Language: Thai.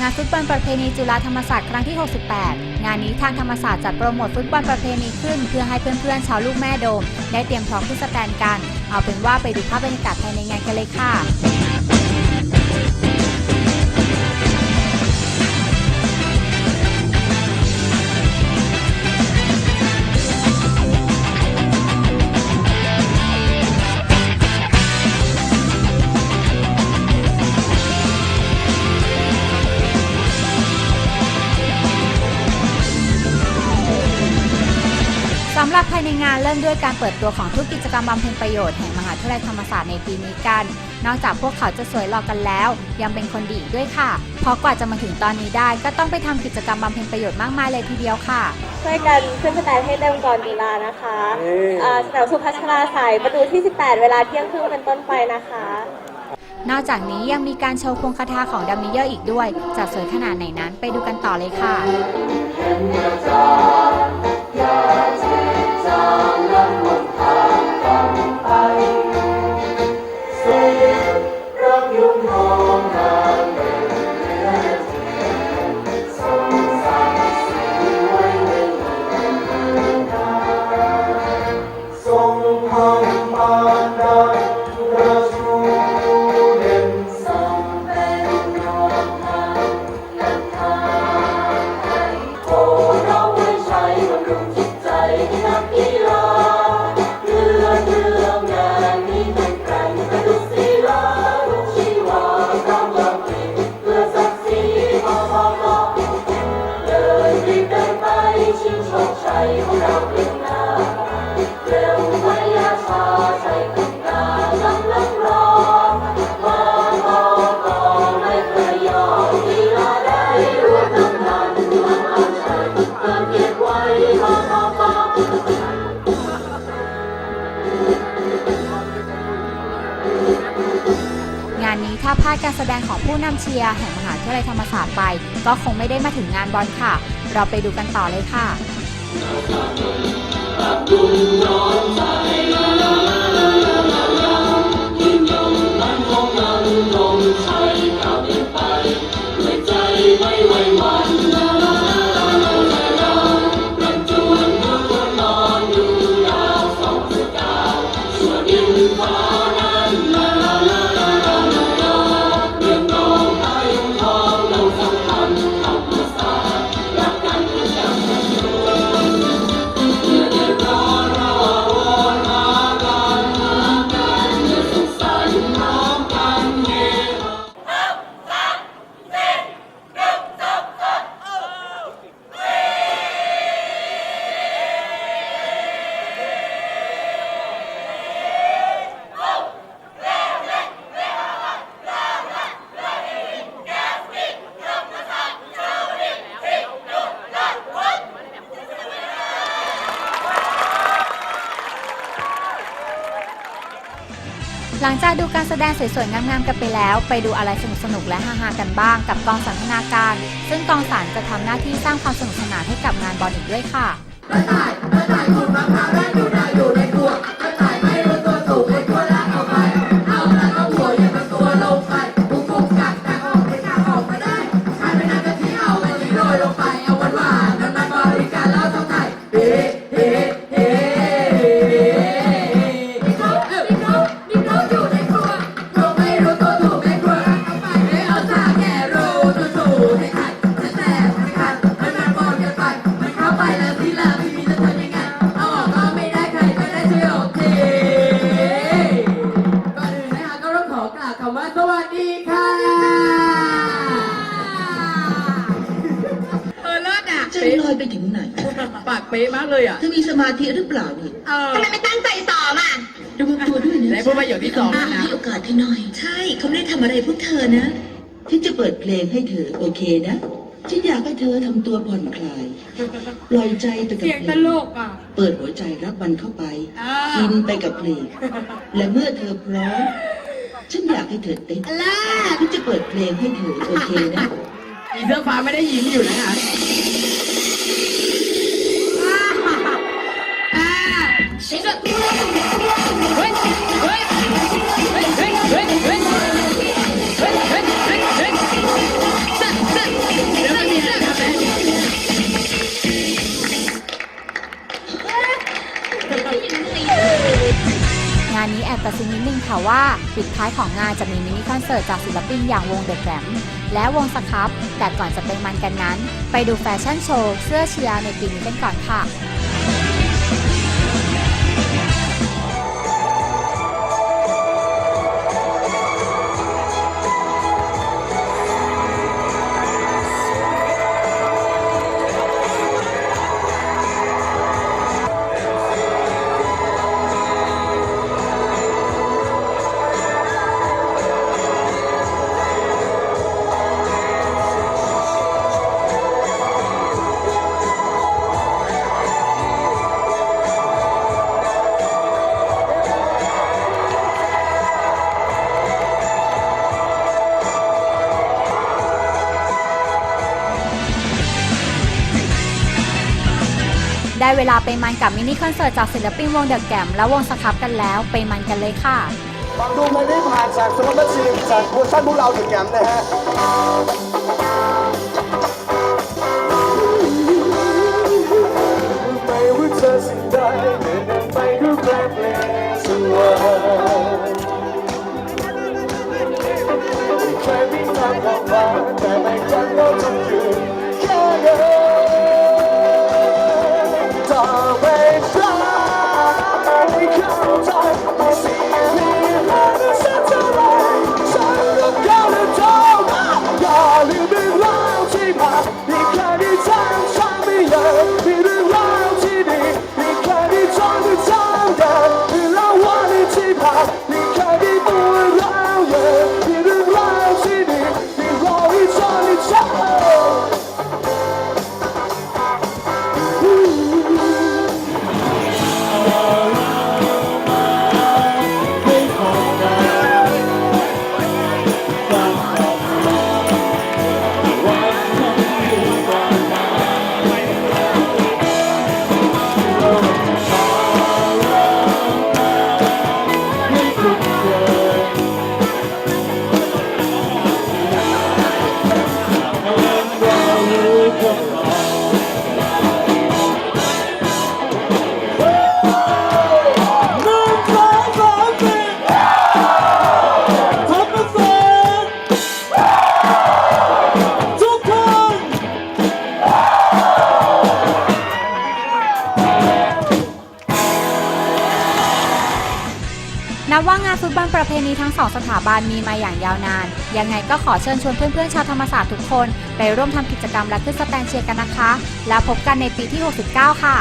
งานฟุตบอลประเพณีจุฬาธรรมศาสตร์ครั้งที่ 68 งานนี้ทางธรรมศาสตร์จัดโปรโมทฟุตบอลประเพณีขึ้น เพื่อให้เพื่อนๆชาวลูกแม่โดม ได้เตรียมพร้อมขึ้นสแตนกัน เอาเป็นว่าไปดูภาพบรรยากาศภายในงานกันเลยค่ะายในงานเริ่มด้วยการเปิดตัวของทุกกิจกรรมบำเพ็ญประโยชน์แห่งมหาวิทยาลัยธรรมศาสตร์ในปีนี้กัน นอกจากพวกเขาจะสวยหล่อกันแล้ว ยังเป็นคนดีอีกด้วยค่ะ เพราะกว่าจะมาถึงตอนนี้ได้ ก็ต้องไปทำกิจกรรมบำเพ็ญประโยชน์มากมายเลยทีเดียวค่ะ ช่วยกันขึ้นสแตนให้เต็มก่อนดีลานะคะเอ่อสนามสุพัชราสายประตูที่ 18 เวลาเที่ยงครึ่งเป็นต้นไปนะคะนอกจากนี้ยังมีการโชว์พวงคาถาของดัมมิเยอร์อีกด้วย จะสวยขนาดไหนนั้นไปดูกันต่อเลยค่ะ งานนี้ถ้าพลาดการแสดงของผู้นำเชียร์แห่งมหาวิทยาลัยธรรมศาสตร์ไป ก็คงไม่ได้มาถึงงานบอลค่ะ เราไปดูกันต่อเลยค่ะ หลังจากดูการแสดงสวยๆงามๆกันไปแล้ว ไปดูอะไรสนุกๆและฮาๆกันบ้าง กับกองสันทนาการ ซึ่งกองสารจะทำหน้าที่สร้างความสนุกสนานให้กับงานบอลอีกด้วยค่ะก่ เลิศอะใจลอยไปถึงไหนปากเป๊ะมากเลยอะเธอมีสมาธิหรือเปล่านี่เออทำไมไม่ตั้งใจซ้อมอะระวังตัวด้วยไหนนะพูดประโยคที่สองนะให้โอกาสเธอหน่อย ใช่เขาไม่ได้ทำอะไรพวกเธอนะฉันจะเปิดเพลงให้เธอโอเคนะฉันอยากให้เธอทำตัวผ่อนคลายปล่อยใจไปกับเสียงเพลตงลกอะเปิดหัวใจรับมันเข้าไปอ่าอินไปกับเพลงและเมื่อเธอพร้อมฉันอยากให้เธอเต้นล่าฉันจะเปิดเพลงให้เธอโอเคนะอีเสื้อฟ้าไม่ได้ยิ้มอยู่นะคะ กระซิบนิดนึงค่ะว่าปิดท้ายของงานจะมีมินิคอนเสิร์ตจากศิลปินอย่างวงเดอะแกรมและวงสครับแต่ก่อนจะไปมันกันนั้น ไปดูแฟชั่นโชว์เสื้อเชียร์ในปีนี้กันก่อนค่ะาไปมันกับมินิคอนเสิร์ตจากศิลปินวงเดอะแกรมและวงสครับกันแล้วไปมันกันเลยค่ะ ฟังดูมันได้ผ่านจากสมรภูมิจากเวอร์ชันพวกเราถึงแกมนะฮะไม่ว่าเธอสิ่งใดานฟุตบอลประเพณีทั้งสองสถาบันมีมาอย่างยาวนาน ยังไงก็ขอเชิญชวนเพื่อนๆชาวธรรมศาสตร์ทุกคน ไปร่วมทำกิจกรรมและขึ้นสแตนเชียร์กันนะคะ แล้วพบกันในปีที่ 69 ค่ะ